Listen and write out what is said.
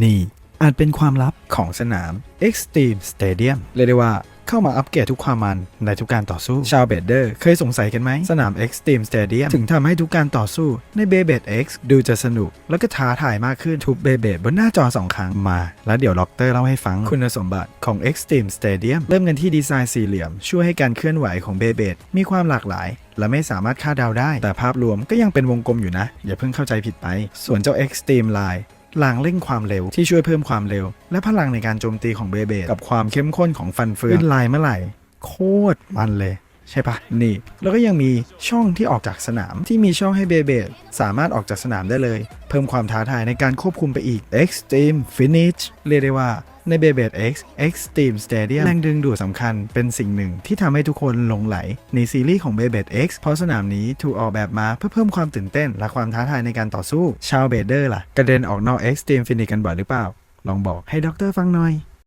นี่ อาจเป็นความลับของสนาม Extreme Stadium เรียกได้ว่าเข้ามาอัปเกรดทุกความมันในทุกการต่อสู้ ชาวเบเดอร์เคยสงสัยกันไหม สนาม Extreme Stadium ถึงทำให้ทุกการต่อสู้ใน b e y b l a d e X ดูจะสนุก แล้วก็ท้าทายมากขึ้น ทุบเบเบดบนหน้าจอ 2 ครั้งมา แล้วเดี๋ยวล็อกเตอร์เล่าให้ฟังคุณสมบัติของ Extreme Stadium เริ่มกันที่ดีไซน์สี่เหลี่ยม ช่วยให้การเคลื่อนไหวของเบเบดมีความหลากหลาย และไม่สามารถคาดเดาได้ แต่ภาพรวมก็ยังเป็นวงกลมอยู่นะ อย่าเพิ่งเข้าใจผิดไป ส่วนเจ้า Extreme Line ลางเร่งความเร็วที่ช่วยเพิ่มความเร็ว และพลังในการโจมตีของเบเบดกับความเข้มข้นของฟันเฟืองขึ้นลายเมื่อไหร่ โคตรมันเลยใช่ปะนี่ แล้วก็ยังมีช่องที่ออกจากสนามที่มีช่องให้เบเบดสามารถออกจากสนามได้เลย เพิ่มความท้าทายในการควบคุมไปอีก Extreme Finish เรียกได้ว่าใน b e y b l a d e X Extreme Stadium แรงดึงดูดสำคัญเป็นสิ่งหนึ่งที่ทำให้ทุกคนหลงไหล ในซีรีส์ของ b e y b l a d e X เพราะสนามนี้ถูกออกแบบมาเพื่อเพิ่มความตื่นเต้น และความท้าทายในการต่อสู้ ชาวเบเดอร์ล่ะ กระเด็นออกนอก Extreme Finish กันบ่อยหรือเปล่า ลองบอกให้ด็อกเตอร์ฟังหน่อย